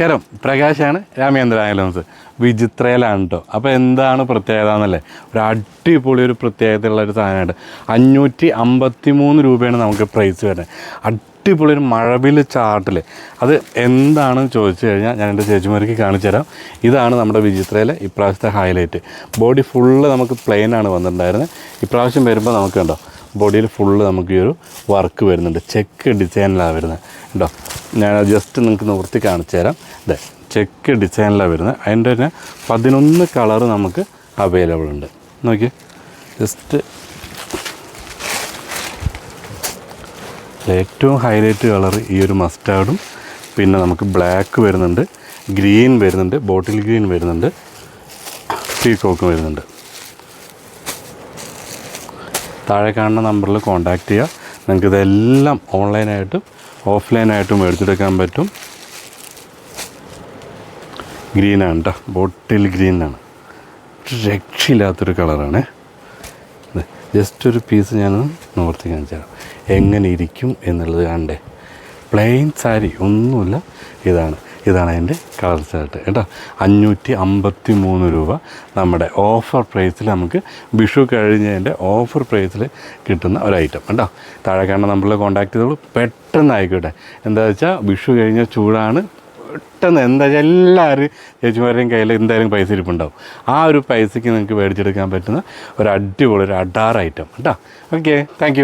നമസ്കാരം. പ്രകാശാണ് രാമേന്ദ്ര ആയാലും വിചിത്രയിലാണ് കേട്ടോ അപ്പോൾ എന്താണ് പ്രത്യേകത എന്നല്ലേ? ഒരു അടിപൊളി ഒരു പ്രത്യേകതയുള്ള ഒരു സാധനമായിട്ട്. അഞ്ഞൂറ്റി അമ്പത്തി മൂന്ന് രൂപയാണ് നമുക്ക് പ്രൈസ് വരുന്നത്. അടിപൊളി ഒരു മഴവിൽ ചാർട്ടിൽ അത് എന്താണെന്ന് ചോദിച്ചു കഴിഞ്ഞാൽ ഞാൻ എന്റെ ചേച്ചിമാർക്ക് കാണിച്ചു തരാം. ഇതാണ് നമ്മുടെ വിചിത്രയിലെ ഇപ്രാവശ്യത്തെ ഹൈലൈറ്റ് ബോഡി ഫുള്ള് നമുക്ക് പ്ലെയിനാണ് വന്നിട്ടുണ്ടായിരുന്നത്. ഇപ്രാവശ്യം വരുമ്പോൾ നമുക്ക് കണ്ടോ? ബോഡിയിൽ ഫുള്ള് നമുക്ക് ഈ ഒരു വർക്ക് വരുന്നുണ്ട്. ചെക്ക് ഡിസൈനിലാണ് വരുന്നത്. കേട്ടോ ഞാൻ ജസ്റ്റ് നിങ്ങൾക്ക് നിവർത്തി കാണിച്ചു തരാം. അതെ ചെക്ക് ഡിസൈനിലാണ് വരുന്നത്. അതിന്റെ തന്നെ പതിനൊന്ന് കളർ നമുക്ക് അവൈലബിൾ ഉണ്ട്. നോക്കി ജസ്റ്റ് ഏറ്റവും ഹൈലൈറ്റ് കളർ ഈ ഒരു മസ്റ്റാർഡും പിന്നെ നമുക്ക് ബ്ലാക്ക് വരുന്നുണ്ട് ഗ്രീൻ വരുന്നുണ്ട് ബോട്ടിൽ ഗ്രീൻ വരുന്നുണ്ട് പീക്കോക്കും വരുന്നുണ്ട്. താഴെ കാണുന്ന നമ്പറിൽ കോൺടാക്റ്റ് ചെയ്യുക. നിങ്ങൾക്ക് ഇതെല്ലാം ഓൺലൈനായിട്ടും ഓഫ്ലൈനായിട്ടും മേടിച്ചെടുക്കാൻ പറ്റും. ഗ്രീനാണ് കേട്ടോ ബോട്ടിൽ ഗ്രീനാണ് രക്ഷയില്ലാത്തൊരു കളറാണ് ജസ്റ്റ് ഒരു പീസ് ഞാൻ നിവർത്തി കാണിച്ചു തരാം. എങ്ങനെ ഇരിക്കും എന്നുള്ളത് കണ്ടേ. പ്ലെയിൻ സാരി ഒന്നുമില്ല. ഇതാണ്. ഇതാണ് അതിന്റെ കളർ ചാർട്ട് കേട്ടോ? അഞ്ഞൂറ്റി അമ്പത്തി മൂന്ന് രൂപ നമ്മുടെ ഓഫർ പ്രൈസിൽ നമുക്ക് വിഷു കഴിഞ്ഞതിന്റെ ഓഫർ പ്രൈസിൽ കിട്ടുന്ന ഒരു ഐറ്റം കേട്ടോ? താഴെ കാരണം നമ്മളെ കോൺടാക്ട് ചെയ്തോളൂ. പെട്ടെന്ന് ആയിക്കോട്ടെ. എന്താ വെച്ചാൽ വിഷു കഴിഞ്ഞ ചൂടാണ്. പെട്ടെന്ന് എന്താ വെച്ചാൽ എല്ലാവരും ചേച്ചിമാരുടെയും കയ്യിൽ എന്തായാലും പൈസ ഇരിപ്പുണ്ടാവും. ആ ഒരു പൈസയ്ക്ക് നിങ്ങൾക്ക് മേടിച്ചെടുക്കാൻ പറ്റുന്ന ഒരു അടിപൊളി ഒരു അഡാർ ഐറ്റം കേട്ടോ? Okay thank